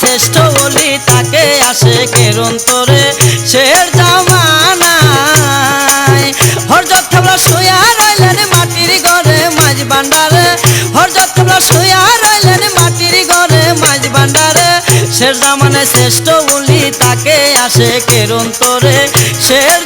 শ্রেষ্ঠ বলি তাকে আসে কেরণ তোরে শের জামানায় হরজত থাবলা শুয়া রইলেন মাটির ঘরে মাঝ ভান্ডারে। হরজত থাবলা শুয়া রইলেন মাটির ঘরে মাঝ ভান্ডারে। শের জামানায় শ্রেষ্ঠ বলি তাকে আসে কেরণ তোরে শের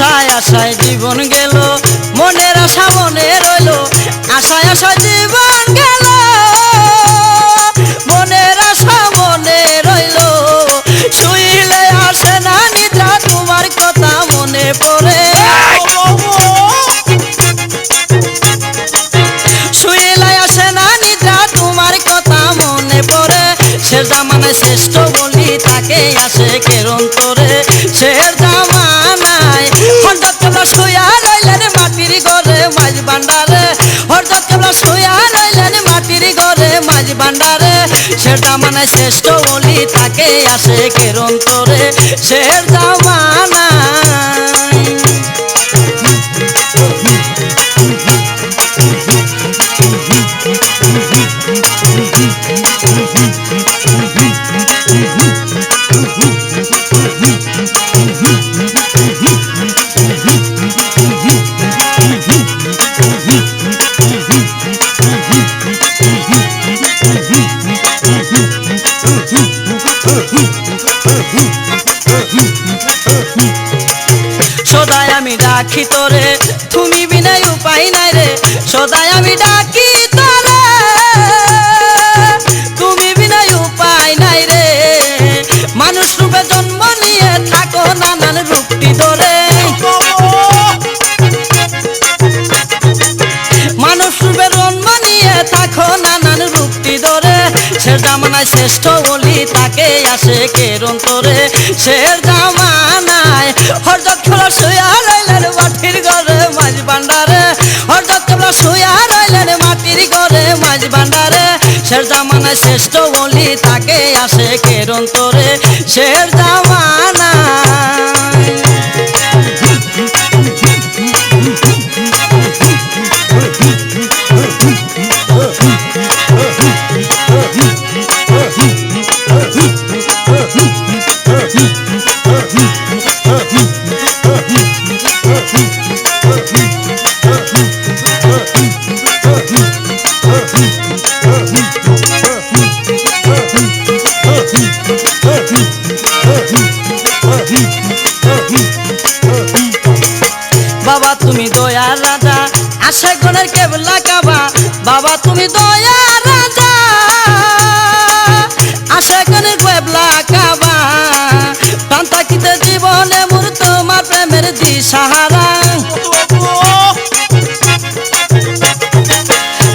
আশায় আশায় জীবন গেল, মনের আশা মনে রইল, আশায় আশায় জীবন গেল, মনের আশা মনে রইল। শুইলে আসে না নিদ্রা, তোমার কথা মনে পড়ে। শুইলে আসে না নিদ্রা, তোমার কথা মনে পড়ে। শের জামানায় শ্রেষ্ঠ ভান্ডারে হরদত কেবলা শুয়া রইলেন মাটির ঘরে মাঝ ভান্ডারে। সেটা মানে শ্রেষ্ঠ বলি তাকে আসে কেরন্তরে। তোরে শের জামানায় সদাই আমি ডাকি তোরে তুমি বিনাই উপায় নাই রে। সদায় আমি ডাকি জামানায় শ্রেষ্ঠ বলি তাকে আসে কের তোরে শের জামানায় হরজত খোলা শুয়া রইলেন মাটির ঘরে মাঝ ভান্ডারে। হরজত খোলা শুয়া রইলেন মাটির ঘরে মাঝ ভান্ডারে। শের জামানায় শ্রেষ্ঠ বলি তাকে আসে কের তোরে শের জামানায় গণের কেবলা কাবা। প্রান্তাকিতে জীবনে মোর তোমার প্রেমের দিশাহারা।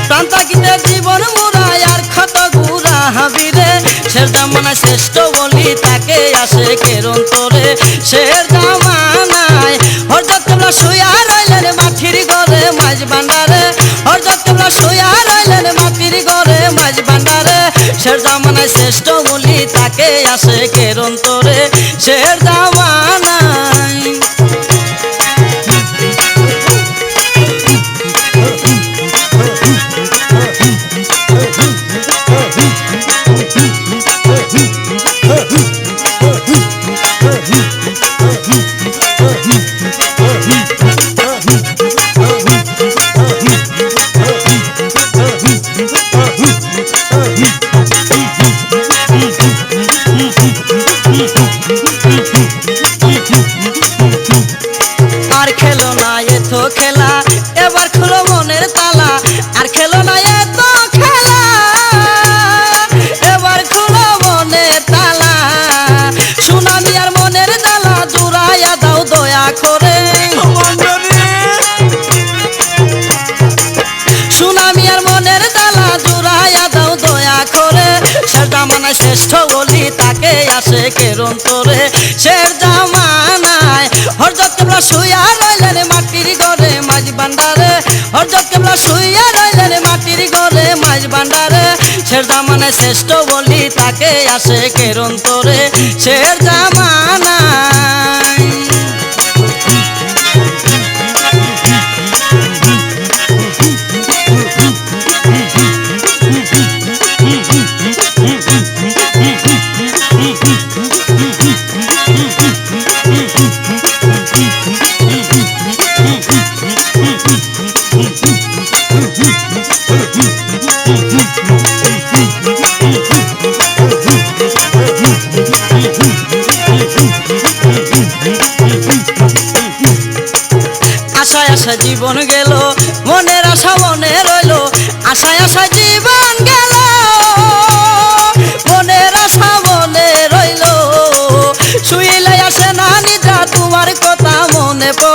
প্রান্তাকিতে জীবন মুরাই আর ক্ষত গুড়া হাবিরে। শের জামানায় শ্রেষ্ঠ বলি তাকে আসে কেরণ তোরে শের জামানায় হরজত কেবলা শের জামানায় শ্রেষ্ঠ বলি তাকে আসে কেরণ সুনামিয়ার মনের জ্বালা জুড়াইয়া দাও দয়া করে। শের জামানায় শ্রেষ্ঠ বলি তাকে আসে কেরণ করে। শের জামানায় হরজত কেবলা শুয়া রইলেন মাটির ঘরে মাঝ ভান্ডারে। হরজত কেবলা শুয়া রইলেন মাটির ঘরে মাঝ ভান্ডারে। শের জামানায় শ্রেষ্ঠ বলি তাকে আসে কেরণ করে। শের জামান আশায় আশায় জীবন গেল, মনের আশা মনে রইল। আশায় আশায় জীবন গেল, মনের আশা মনে রইল। শুইলে আসে না নিদ্রা, তোমার কথা মনে পড়ে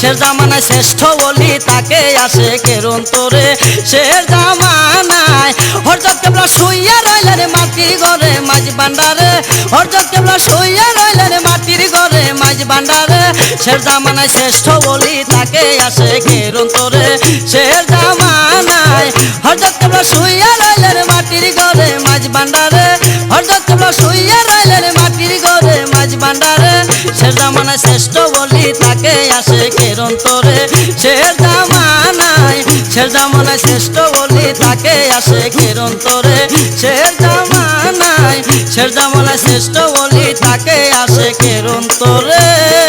শের জামানায় শ্রেষ্ঠ বলি তাকে আসে কেরণ তোরে শের জামানায় হরজত কেবলা শুইয়া রইলেন মাটির ঘরে মাঝ ভান্ডারে। হরজত কেবলা শুইয়া রইলেন মাটির ঘরে মাঝ ভান্ডারে। শের জামানায় শ্রেষ্ঠ বলি তাকে আসে কেরণ তোরে শের জামানায় হরজত কেবলা শুইয়া রইলেন মাটির ঘরে মাঝ ভান্ডারে। হরজত কেবলা শুইয়া জামানায় শ্রেষ্ঠ বলি তাকে আসে কেরণ তোরে শের জামানায় শের জামানায় শ্রেষ্ঠ বলি তাকে আসে কেরণ তোরে শের জামানায় শের জামানায় শ্রেষ্ঠ বলি তাকে আসে কেরণ তোরে